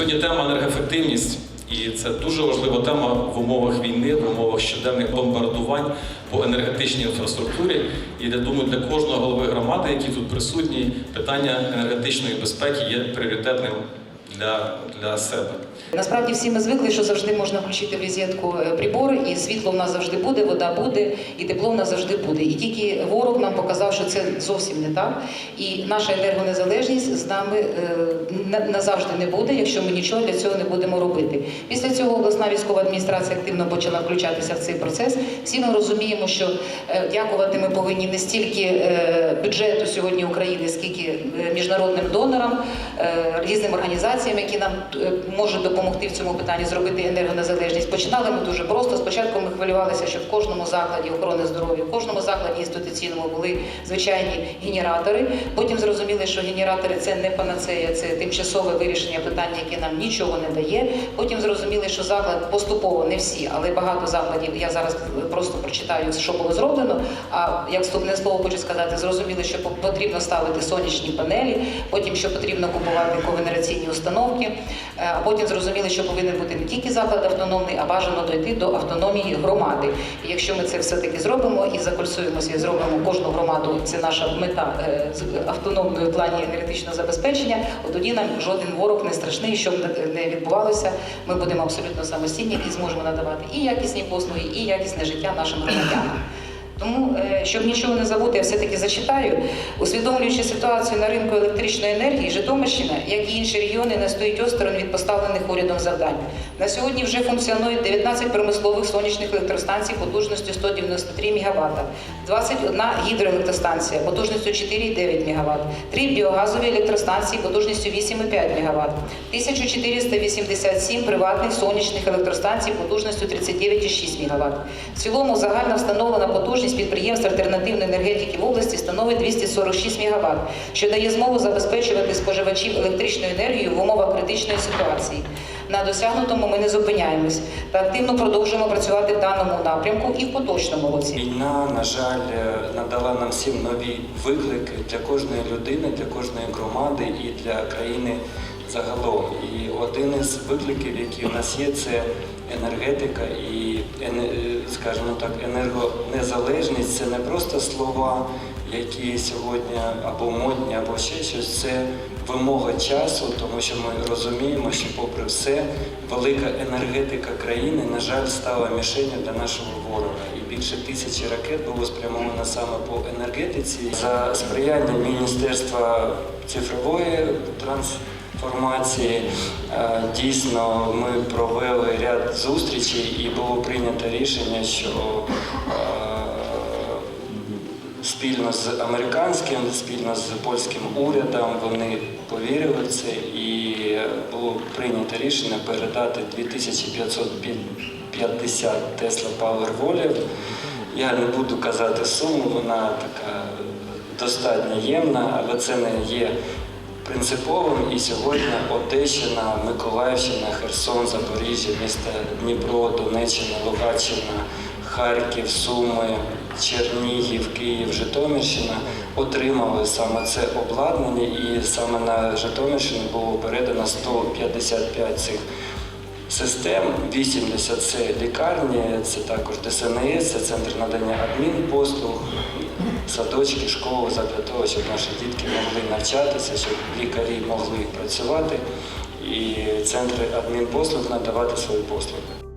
Сьогодні тема енергоефективність, і це дуже важлива тема в умовах війни, в умовах щоденних бомбардувань по енергетичній інфраструктурі. І я думаю, для кожного голови громади, які тут присутні, питання енергетичної безпеки є пріоритетним для, для себе. Насправді всі ми звикли, що завжди можна включити в розетку е, прибор, і світло в нас завжди буде, вода буде, і тепло в нас завжди буде. І тільки ворог нам показав, що це зовсім не так. І наша енергонезалежність з нами е, назавжди не буде, якщо ми нічого для цього не будемо робити. Після цього обласна військова адміністрація активно почала включатися в цей процес. Всі ми розуміємо, що е, дякувати ми повинні не стільки е, бюджету сьогодні України, скільки е, міжнародним донорам, е, різним організаціям, які нам е, можуть допомогти в цьому питанні зробити енергонезалежність. Починали ми дуже просто. Спочатку ми хвилювалися, що в кожному закладі охорони здоров'я, в кожному закладі інституційному були звичайні генератори. Потім зрозуміли, що генератори це не панацея, це тимчасове вирішення питання, яке нам нічого не дає. Потім зрозуміли, що заклад поступово не всі, але багато закладів. Я зараз просто прочитаю, що було зроблено. А як вступне слово хочу сказати, зрозуміли, що потрібно ставити сонячні панелі, потім що потрібно купувати когенераційні установки. Е, А потім зрозуміли, що повинен бути не тільки заклад автономний, а бажано дойти до автономії громади. І якщо ми це все-таки зробимо і закольцуємося і зробимо кожну громаду, це наша мета е, автономної в плані енергетичного забезпечення, от тоді нам жоден ворог не страшний, що б не- не відбувалося. Ми будемо абсолютно самостійні і зможемо надавати і якісні послуги, і якісне життя нашим громадянам. Тому, е, щоб нічого не забути, я все-таки зачитаю. Усвідомлюючи ситуацію на ринку електричної енергії, Житомирщина, як і інші регіони, не стоїть осторонь від поставлених урядом завдань. На сьогодні вже функціонує 19 промислових сонячних електростанцій потужністю 193 МВт, 21 гідроелектростанція потужністю 4,9 МВт, 3 біогазові електростанції потужністю 8,5 МВт, 1487 приватних сонячних електростанцій потужністю 39,6 МВт. В цілому загальна встановлена потужність підприємств альтернативної енергетики в області становить 246 МВт, що дає змогу забезпечувати споживачів електричною енергією в умовах критичної ситуації. На досягнутому ми не зупиняємось та активно продовжуємо працювати в даному напрямку і в поточному році. Війна, на жаль, е, надала нам всім нові виклики для кожної людини, для кожної громади і для країни загалом. І один із викликів, які у нас є, це енергетика і, е, скажімо так, енергонезалежність. Це не просто слова, які сьогодні або модні, або ще щось. Це вимога часу, тому що ми розуміємо, що попри все, велика енергетика країни, на жаль, стала мішенью для нашого ворога. І більше тисячі ракет було спрямовано саме по енергетиці за сприяння Міністерства цифрової трансформації. Е, Дійсно, ми провели ряд зустрічей і було прийнято рішення, що е, спільно з американським, спільно з польським урядом вони повірили в це і було прийнято рішення передати 2550 Tesla Powerwall. Я не буду казати суму, вона така достатньо ємна, але це не є принциповим. І сьогодні Одещина, Миколаївщина, Херсон, Запоріжжя, міста Дніпро, Донеччина, Луганщина, Харків, Суми, Чернігів, Київ, Житомирщина отримали саме це обладнання, і саме на Житомирщину було передано 155 цих систем. 80 це лікарні, це також ДСНС, це центр надання адмінпослуг, садочки, школи, для того, щоб наші дітки могли навчатися, щоб лікарі могли працювати і центри адмінпослуг надавати свої послуги.